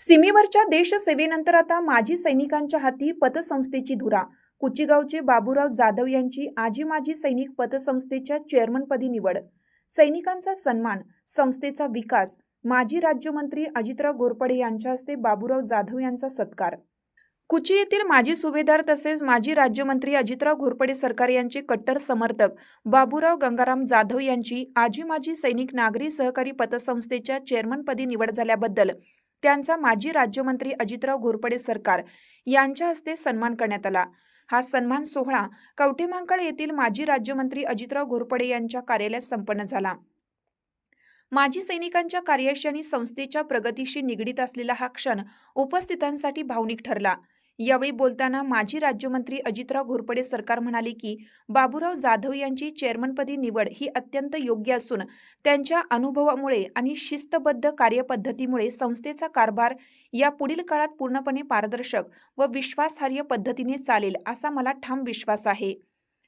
सीमेवरच्या देशसेवेनंतर आता माजी सैनिकांच्या हाती पतसंस्थेची धुरा. कुचीगावचे बाबूराव जाधव यांची आजी माजी सैनिक पतसंस्थेच्या चेअरमनपदी निवड. सैनिकांचा सन्मान संस्थेचा विकास माजी राज्यमंत्री अजितराव घोरपडे यांच्या हस्ते बाबूराव जाधव यांचा सत्कार. कुची येथील माजी सुभेदार तसेच माजी राज्यमंत्री अजितराव घोरपडे सरकार यांचे कट्टर समर्थक बाबूराव गंगाराम जाधव यांची आजी माजी सैनिक नागरी सहकारी पतसंस्थेच्या चेअरमनपदी निवड झाल्याबद्दल त्यांचा माजी राज्यमंत्री अजितराव घोरपडे सरकार यांच्या हस्ते सन्मान करण्यात आला. हा सन्मान सोहळा कवठेमांकाळ येथील माजी राज्यमंत्री अजितराव घोरपडे यांच्या कार्यालयात संपन्न झाला. माजी सैनिकांच्या कार्याशी आणि संस्थेच्या प्रगतीशी निगडीत असलेला हा क्षण उपस्थितांसाठी भावनिक ठरला. यावेळी बोलताना माजी राज्यमंत्री अजितराव घोरपडे सरकार म्हणाले की बाबूराव जाधव यांची चेअरमनपदी निवड ही अत्यंत योग्य असून त्यांच्या अनुभवामुळे आणि शिस्तबद्ध कार्यपद्धतीमुळे संस्थेचा कारभार या पुढील काळात पूर्णपणे पारदर्शक व विश्वासार्ह पद्धतीने चालेल असा मला ठाम विश्वास आहे.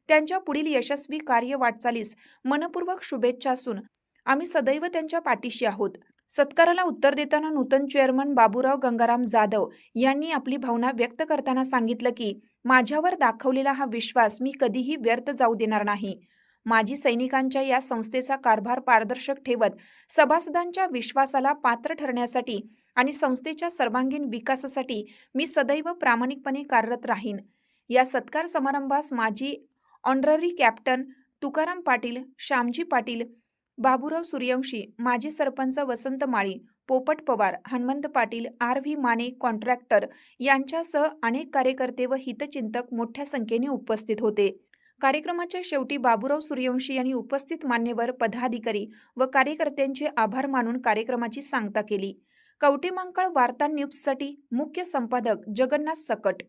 त्यांच्या पुढील यशस्वी कार्य वाटचालीस मनपूर्वक शुभेच्छा असून आम्ही सदैव त्यांच्या पाठीशी आहोत. सत्काराला उत्तर देताना नूतन चेअरमन बाबूराव गंगाराम जाधव यांनी आपली भावना व्यक्त करताना सांगितलं की माझ्यावर दाखवलेला हा विश्वास मी कधीही व्यर्थ जाऊ देणार नाही. माजी सैनिकांच्या या संस्थेचा कारभार पारदर्शक ठेवत सभासदांच्या विश्वासाला पात्र ठरण्यासाठी आणि संस्थेच्या सर्वांगीण विकासासाठी मी सदैव प्रामाणिकपणे कार्यरत राहीन. या सत्कार समारंभास माजी ऑनररी कॅप्टन तुकाराम पाटील श्यामजी पाटील बाबूराव सूर्यवंशी माजी sarpanch Vasant Mali Popat Pawar Hanumant Patil R V Mane contractor यांच्यासह अनेक कार्यकर्ते व हितचिंतक मोठ्या संख्येने उपस्थित होते. कार्यक्रमाच्या शेवटी बाबूराव सूर्यवंशी यांनी उपस्थित मान्यवर पदाधिकारी व कार्यकर्त्यांचे आभार मानून कार्यक्रमाची सांगता केली. कवटेमांकळ वार्ता न्यूजसाठी मुख्य संपादक जगन्नाथ सकट